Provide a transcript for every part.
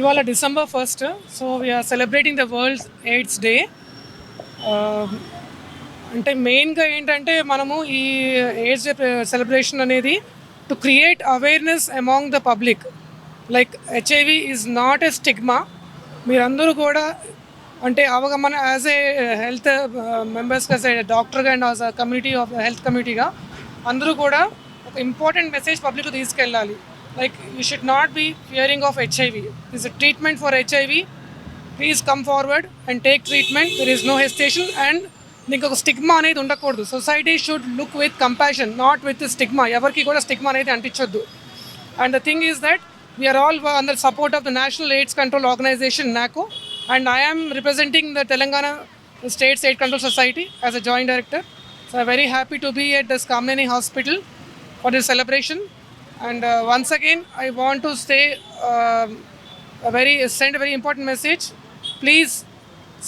ఇవాళ December first so we are celebrating the world AIDS day అంటే మెయిన్గా ఏంటంటే మనము ఈ ఎయిడ్స్ డే సెలబ్రేషన్ అనేది to create awareness among the public like HIV is not a stigma మీరందరూ కూడా అంటే అవగమన యాజ్ ఏ హెల్త్ మెంబర్స్గా యాజ్ ఏ డాక్టర్గా and as a community of health కమ్యూనిటీగా అందరూ కూడా ఒక ఇంపార్టెంట్ మెసేజ్ పబ్లిక్ తీసుకెళ్ళాలి. Like you should not be fearing of HIV this treatment for HIV please come forward and take treatment there is no hesitation and దీనికి ఒక stigma అనేది ఉండకూడదు. Society should look with compassion not with stigma ఎవరికి కూడా stigma అనేది అంటించొద్దు. And the thing is that we are all under support of the national AIDS control organisation నాకు and I'm representing the Telangana states aid control society as a joint director so I very happy to be at this Kamineni hospital for this celebration and once again I want to stay very send very important message please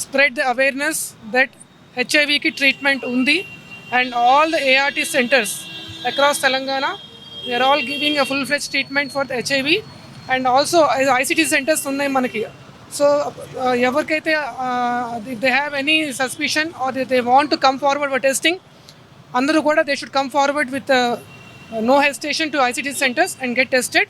spread the awareness that హెచ్ఐవికి treatment ఉంది. And all the ART centres across Telangana we are all giving a full fledged treatment for the HIV and also ICT centres ఉన్నాయి మనకి. So ఎవరికైతే they have any suspicion or they want to come forward for testing అందరూ కూడా they should come forward with no hesitation to ICT centres and get tested.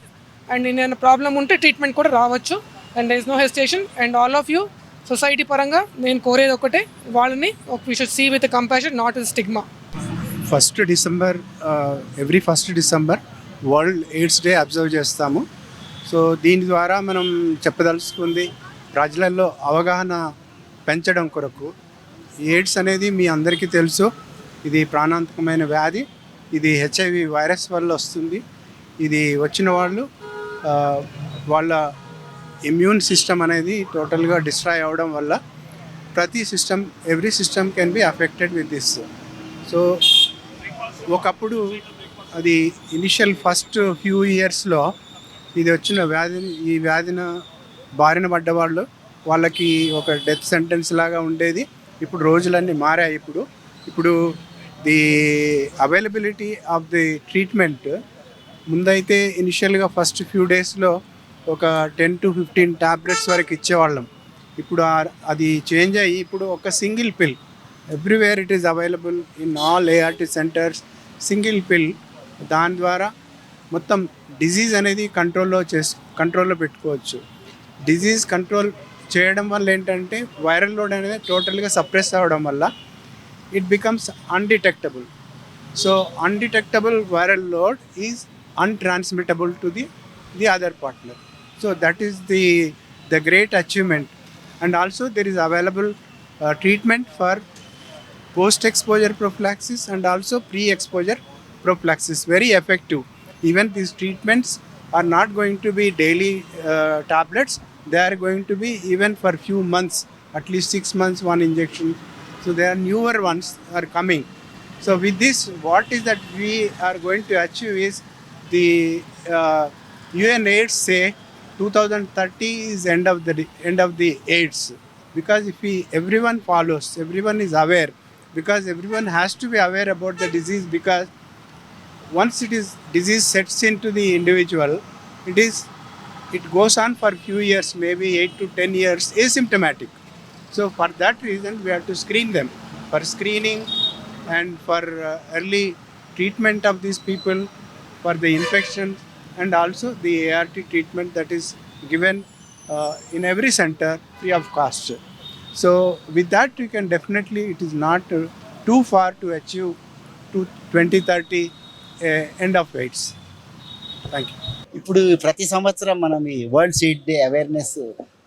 And నేను problem ఉంటే treatment కూడా రావచ్చు. And there is no hesitation and all of you society పరంగా నేను కోరేది ఒకటే వాళ్ళని we should see with compassion not with stigma first December every first December world AIDS day observe చేస్తాము. సో దీని ద్వారా మనం చెప్పదలుచుకుంది ప్రజలలో అవగాహన పెంచడం కొరకు. ఎయిడ్స్ అనేది మీ అందరికీ తెలుసు. ఇది ప్రాణాంతకమైన వ్యాధి. ఇది హెచ్ఐవి వైరస్ వల్ల వస్తుంది. ఇది వచ్చిన వాళ్ళు వాళ్ళ ఇమ్యూన్ సిస్టమ్ అనేది టోటల్గా డిస్ట్రాయ్ అవ్వడం వల్ల ప్రతి system every system can be affected with this so ఒకప్పుడు అది ఇనిషియల్ ఫస్ట్ ఫ్యూ ఇయర్స్లో ఇది వచ్చిన వ్యాధిని ఈ వ్యాధిన బారిన పడ్డ వాళ్ళు వాళ్ళకి ఒక డెత్ సెంటెన్స్ లాగా ఉండేది. ఇప్పుడు రోజులన్నీ మారాయి ఇప్పుడు. ఇప్పుడు the availability of the treatment ముందైతే ఇనిషియల్గా ఫస్ట్ ఫ్యూ డేస్లో ఒక టెన్ టు ఫిఫ్టీన్ ట్యాబ్లెట్స్ వరకు ఇచ్చేవాళ్ళం. ఇప్పుడు అది చేంజ్ అయ్యి ఇప్పుడు ఒక single pill everywhere it is available in all ART centres single pill దాని ద్వారా మొత్తం డిజీజ్ అనేది కంట్రోల్లో చేసు కంట్రోల్లో పెట్టుకోవచ్చు. డిజీజ్ కంట్రోల్ చేయడం వల్ల ఏంటంటే వైరల్ లోడ్ అనేది టోటల్గా సప్రెస్ అవ్వడం వల్ల it becomes undetectable. So undetectable viral load is untransmittable to the, the other partner. So that is the, the great achievement. And also there is available uh, treatment for post-exposure prophylaxis and also pre-exposure prophylaxis. Very effective. Even these treatments are not going to be daily uh, tablets. They are going to be even for few months, at least six months, one injection, so there are newer ones are coming. So with this what is that we are going to achieve is the uh, UNAIDS say 2030 is end of the end of the AIDS. Because if we everyone follows everyone is aware because everyone has to be aware about the disease because once it is disease sets into the individual it is it goes on for few years maybe 8 to 10 years asymptomatic so for that reason we have to screen them for screening and for early treatment of these people for the infection and also the ART treatment that is given in every centre free of cost so with that you can definitely it is not too far to achieve to twenty thirty end of AIDS thank you ఇప్పుడు ప్రతి సంవత్సరం మనం ఈ world సీడ్ day awareness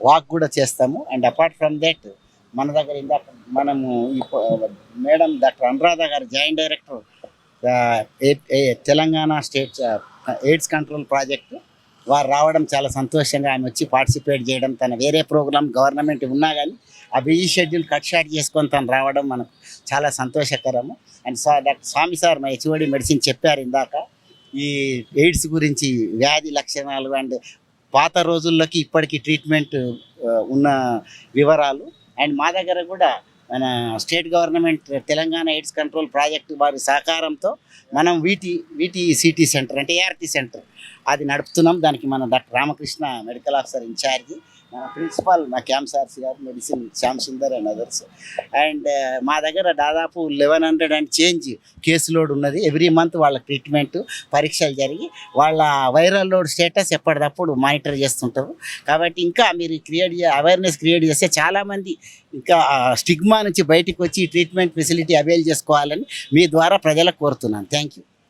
walk కూడా చేస్తాము. And apart from that మన దగ్గర ఇందాక మనము ఈ madam doctor Anuradha garu joint director Telangana state AIDS control project వారు రావడం చాలా సంతోషంగా ఆమె వచ్చి పార్టిసిపేట్ చేయడం తన వేరే ప్రోగ్రామ్ గవర్నమెంట్ ఉన్నా కానీ ఆ బిజీ షెడ్యూల్ కట్ షాట్ చేసుకొని తను రావడం మనకు చాలా సంతోషకరము. అండ్ సా డాక్టర్ స్వామి సార్ మా హెచ్ఓడి మెడిసిన్ చెప్పారు ఇందాక. ఈ ఎయిడ్స్ గురించి వ్యాధి లక్షణాలు అండ్ పాత రోజుల్లోకి ఇప్పటికి ట్రీట్మెంట్ ఉన్న వివరాలు. అండ్ మా దగ్గర కూడా మన state government Telangana AIDS control project వారి సహకారంతో మనం వీటి వీటి సిటీ సెంటర్ అంటే ఏఆర్టీ సెంటర్ అది నడుపుతున్నాం. దానికి మన doctor Ramakrishna medical officer in charge principal మా క్యాంప్సార్సి garu medicine Shyam Sundar and others. And మా దగ్గర దాదాపు eleven hundred and change case load ఉన్నది. ఎవ్రీ మంత్ వాళ్ళ ట్రీట్మెంట్ పరీక్షలు జరిగి వాళ్ళ వైరల్ లోడ్ స్టేటస్ ఎప్పటికప్పుడు మానిటర్ చేస్తుంటారు. కాబట్టి ఇంకా మీరు క్రియేట్ అవేర్నెస్ క్రియేట్ చేస్తే చాలామంది ఇంకా స్టిగ్మా నుంచి బయటికి వచ్చి ట్రీట్మెంట్ ఫెసిలిటీ అవైల్ చేసుకోవాలని మీ ద్వారా ప్రజలకు కోరుతున్నాను. Thank you